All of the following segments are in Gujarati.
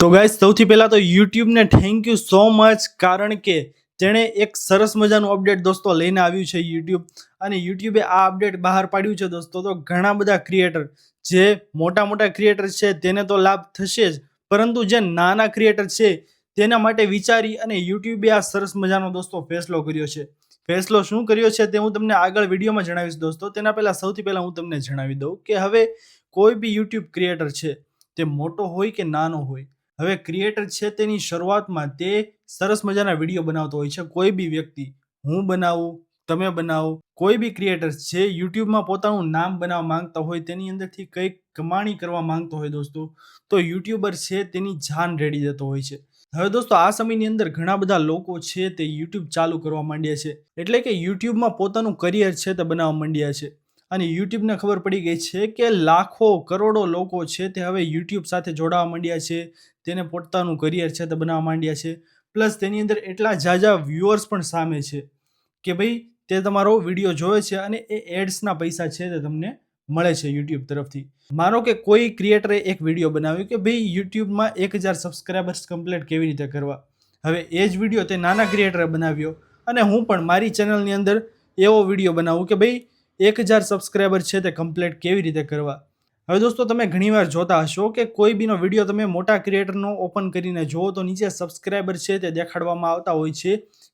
તો ગાઈસ સૌથી પહેલાં તો યુટ્યુબને થેન્ક યુ સો મચ કારણ કે તેણે એક સરસ મજાનું અપડેટ દોસ્તો લઈને આવ્યું છે યુટ્યુબ. અને યુટ્યુબે આ અપડેટ બહાર પાડ્યું છે દોસ્તો. તો ઘણા બધા ક્રિએટર જે મોટા મોટા ક્રિએટર છે તેને તો લાભ થશે જ, પરંતુ જે નાના ક્રિએટર છે તેના માટે વિચારી અને યુટ્યુબે આ સરસ મજાનો દોસ્તો ફેસલો કર્યો છે. ફેસલો શું કર્યો છે તે હું તમને આગળ વિડીયોમાં જણાવીશ દોસ્તો. તેના પહેલાં સૌથી પહેલાં હું તમને જણાવી દઉં કે હવે કોઈ બી યુટ્યુબ ક્રિએટર છે તે મોટો હોય કે નાનો હોય હવે ક્રિએટર છે તેની શરૂઆતમાં તે સરસ મજાના વીડિયો બનાવતો હોય છે. કોઈ બી વ્યક્તિ, હું બનાવું, તમે બનાવો, કોઈ બી ક્રિએટર છે યુટ્યુબમાં પોતાનું નામ બનાવવા માંગતા હોય તેની અંદરથી કંઈક કમાણી કરવા માંગતો હોય દોસ્તો, તો યુટ્યુબર છે તેની જાન રેડી જતો હોય છે. હવે દોસ્તો, આ સમયની અંદર ઘણા બધા લોકો છે તે યુટ્યુબ ચાલુ કરવા માંડ્યા છે. એટલે કે યુટ્યુબમાં પોતાનું કરિયર છે તે બનાવવા માંડ્યા છે. અને યુટ્યુબને ખબર પડી ગઈ છે કે લાખો, કરોડો લોકો છે તે હવે યુટ્યુબ સાથે જોડાવા માંડ્યા છે, તેને પોતાનું કરિયર છે તે બનાવવા માંડ્યા છે. પ્લસ તેની અંદર એટલા ઝાઝા વ્યુઅર્સ પણ સામે છે કે ભાઈ, તે તમારો વીડિયો જોવે છે અને એ એડ્સના પૈસા છે તે તમને મળે છે યુટ્યુબ તરફથી. માનો કે કોઈ ક્રિએટરે એક વીડિયો બનાવ્યો કે ભાઈ, યુટ્યુબમાં એક હજાર સબસ્ક્રાઈબર્સ કમ્પ્લીટ કેવી રીતે કરવા? હવે એ જ વીડિયો તે નાના ક્રિએટરે બનાવ્યો અને હું પણ મારી ચેનલની અંદર એવો વીડિયો બનાવું કે ભાઈ એક હજાર સબસ્ક્રાઈબર છે તે કમ્પ્લીટ કેવી રીતે કરવા? હવે દોસ્તો, તમે ઘણીવાર જોતા હશો કે કોઈ બીનો વીડિયો તમે મોટા ક્રિએટરનો ઓપન કરીને જુઓ તો નીચે સબસ્ક્રાઈબર છે તે દેખાડવામાં આવતા હોય છે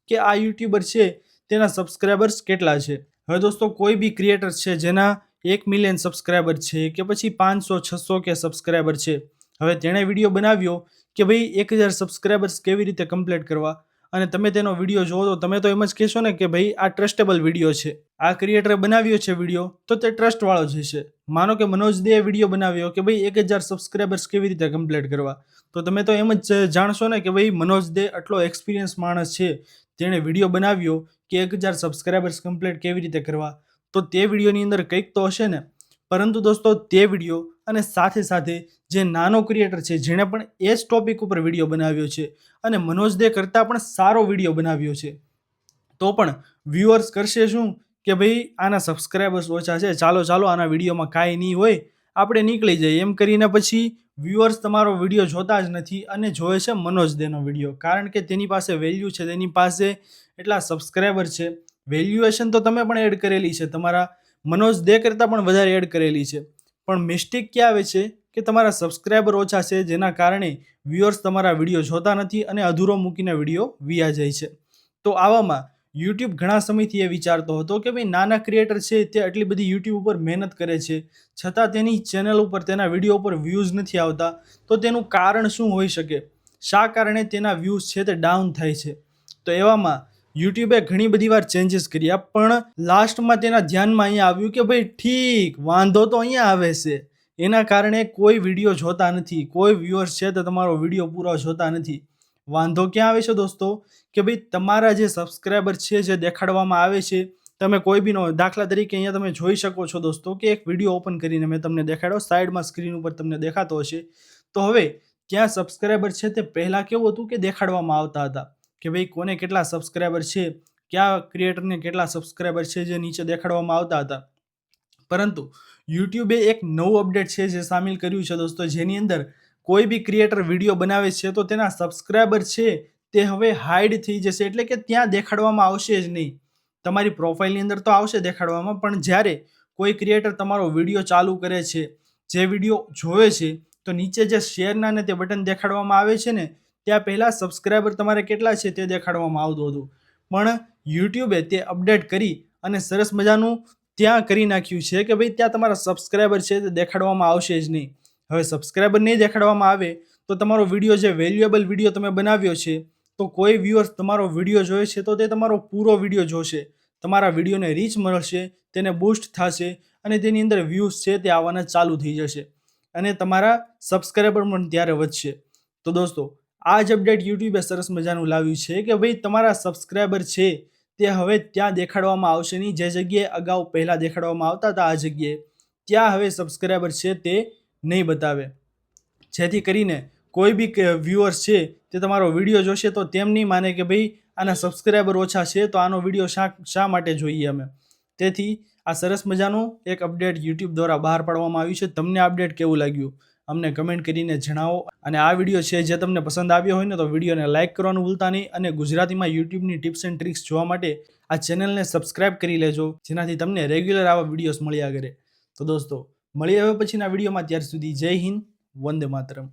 કે આ યુટ્યુબર છે તેના સબસ્ક્રાઈબર્સ કેટલા છે? હવે દોસ્તો, કોઈ બી ક્રિએટર છે જેના એક મિલિયન સબસ્ક્રાઈબર છે કે પછી પાંચસો, છસો કે સબસ્ક્રાઈબર છે, હવે તેણે વીડિયો બનાવ્યો કે ભાઈ એક હજાર સબસ્ક્રાઈબર્સ કેવી રીતે કમ્પ્લીટ કરવા? અને તમે તેનો વીડિયો જોવો તો તમે તો એમ જ કહેશો ને કે ભાઈ આ ટ્રસ્ટેબલ વીડિયો છે. આ ક્રિએટરે બનાવ્યો છે વીડિયો તો તે ટ્રસ્ટવાળો જ હશે. માનો કે મનોજ દેએ વીડિયો બનાવ્યો કે ભાઈ એક હજાર સબસ્ક્રાઈબર્સ કેવી રીતે કમ્પ્લીટ કરવા? તો તમે તો એમ જ જાણશો ને કે ભાઈ મનોજ દે આટલો એક્સપિરિયન્સ માણસ છે, તેણે વીડિયો બનાવ્યો કે એક હજાર સબસ્ક્રાઈબર્સ કમ્પ્લીટ કેવી રીતે કરવા? તો તે વિડીયોની અંદર કંઈક તો હશે ને. પરંતુ દોસ્તો, તે વીડિયો અને સાથે સાથે જે નાનો ક્રિએટર છે, જેણે પણ એ જ ટોપિક ઉપર વીડિયો બનાવ્યો છે અને મનોજ દે કરતાં પણ સારો વીડિયો બનાવ્યો છે. તો પણ વ્યુઅર્સ કરશે શું? કે ભાઈ આના સબસ્ક્રાઈબર્સ ઓછા છે, ચાલો ચાલો, આના વિડીયોમાં કાંઈ નહીં હોય, આપણે નીકળી જઈએ. એમ કરીને પછી વ્યુઅર્સ તમારો વીડિયો જોતા જ નથી અને જોવે છે મનોજ દેનો વીડિયો. કારણ કે તેની પાસે વેલ્યુ છે, તેની પાસે એટલા સબસ્ક્રાઈબર છે. વેલ્યુએશન તો તમે પણ એડ કરેલી છે. તમારા મનોજ દે કરતાં પણ વધારે એડ કરેલી છે. પણ મિસ્ટેક ક્યાં આવે છે? કે તમારા સબસ્ક્રાઈબર ઓછા છે, જેના કારણે વ્યુઅર્સ તમારા વીડિયો જોતા નથી અને અધૂરો મૂકીને વીડિયો વિયા જાય છે. તો આવામાં યુટ્યુબ ઘણા સમયથી એ વિચારતો હતો કે ભાઈ, નાના ક્રિએટર છે તે આટલી બધી યુટ્યુબ ઉપર મહેનત કરે છે. છતાં તેની ચેનલ ઉપર, તેના વીડિયો ઉપર વ્યૂઝ નથી આવતા, તો તેનું કારણ શું હોઈ શકે? શા કારણે તેના વ્યૂઝ છે તે ડાઉન થાય છે? તો એવામાં યુટ્યુબે ઘણી બધી વાર ચેન્જીસ કર્યા, પણ લાસ્ટમાં તેના ધ્યાનમાં અહીંયા આવ્યું કે ભાઈ, ઠીક, વાંધો તો અહીંયા આવે છે. એના કારણે કોઈ વીડિયો જોતા નથી, કોઈ વ્યૂઅર્સ છે તો તમારો વીડિયો પૂરો જોતા નથી. વાંધો ક્યાં આવે છે દોસ્તો? કે ભાઈ તમારા જે સબસ્ક્રાઈબર છે, જે દેખાડવામાં આવે છે, તમે કોઈ બી નો દાખલા તરીકે અહીંયા તમે જોઈ શકો છો દોસ્તો કે એક વીડિયો ઓપન કરીને મેં તમને દેખાડ્યો, સાઈડમાં સ્ક્રીન ઉપર તમને દેખાતો હશે. તો હવે ત્યાં સબસ્ક્રાઈબર છે તે પહેલાં કેવું હતું કે દેખાડવામાં આવતા હતા? કે ભાઈ કોને કેટલા સબસ્ક્રાઈબર છે, કયા ક્રિએટરને કેટલા સબસ્ક્રાઈબર છે જે નીચે દેખાડવામાં આવતા હતા? પરંતુ યુટ્યુબે એક નવું અપડેટ છે જે સામેલ કર્યું છે દોસ્તો, જેની અંદર કોઈ બી ક્રિએટર વીડિયો બનાવે છે તો તેના સબસ્ક્રાઈબર છે તે હવે હાઈડ થઈ જશે. એટલે કે ત્યાં દેખાડવામાં આવશે જ નહીં. તમારી પ્રોફાઇલની અંદર તો આવશે દેખાડવામાં, પણ જ્યારે કોઈ ક્રિએટર તમારો વીડિયો ચાલુ કરે છે, જે વીડિયો જોવે છે, તો નીચે જે શેરના ને તે બટન દેખાડવામાં આવે છે ને, ત્યાં પહેલાં સબસ્ક્રાઈબર તમારે કેટલા છે તે દેખાડવામાં આવતું હતું. પણ યુટ્યુબે તે અપડેટ કરી અને સરસ મજાનું ત્યાં કરી નાખ્યું છે કે ભાઈ ત્યાં તમારા સબસ્ક્રાઈબર છે તે દેખાડવામાં આવશે જ નહીં. હવે સબસ્ક્રાઈબર નહીં દેખાડવામાં આવે તો તમારો વીડિયો જે વેલ્યુએબલ વીડિયો તમે બનાવ્યો છે, તો કોઈ વ્યૂઅર્સ તમારો વીડિયો જોવે છે, તો તે તમારો પૂરો વીડિયો જોશે. તમારા વિડીયોને રીચ મળશે, તેને બૂસ્ટ થશે અને તેની અંદર વ્યૂઝ છે તે આવવાના ચાલુ થઈ જશે અને તમારા સબસ્ક્રાઈબર પણ ત્યારે વધશે. તો દોસ્તો આ જ અપડેટ યુટ્યુબે સરસ મજાનું લાવ્યું છે કે ભાઈ તમારા સબસ્ક્રાઈબર છે તે હવે ત્યાં દેખાડવામાં આવશે નહીં. જે જગ્યાએ અગાઉ પહેલાં દેખાડવામાં આવતા હતા, આ જગ્યાએ, ત્યાં હવે સબસ્ક્રાઈબર છે તે નહીં બતાવે. જેથી કરીને કોઈ બી વ્યુઅર્સ છે તે તમારો વીડિયો જોશે તો તેમ નહીં માને કે ભાઈ આના સબસ્ક્રાઈબર ઓછા છે તો આનો વીડિયો શા શા માટે જોઈએ અમે? તેથી આ સરસ મજાનું એક અપડેટ યુટ્યુબ દ્વારા બહાર પાડવામાં આવ્યું છે. તમને અપડેટ કેવું લાગ્યું? અમને કમેન્ટ કરીને જણાવો. અને આ વીડિયો છે જે તમને પસંદ આવ્યો હોય ને તો વિડીયોને લાઇક કરવાનું ભૂલતા નહીં અને ગુજરાતીમાં યુટ્યુબની ટિપ્સ એન્ડ ટ્રિક્સ જોવા માટે આ ચેનલને સબસ્ક્રાઈબ કરી લેજો, જેનાથી તમને રેગ્યુલર આવા વિડીયોઝ મળ્યા કરે. તો દોસ્તો મળીએ હવે પછીના વિડીયોમાં. ત્યાર સુધી જય હિન્દ વંદે માતરમ.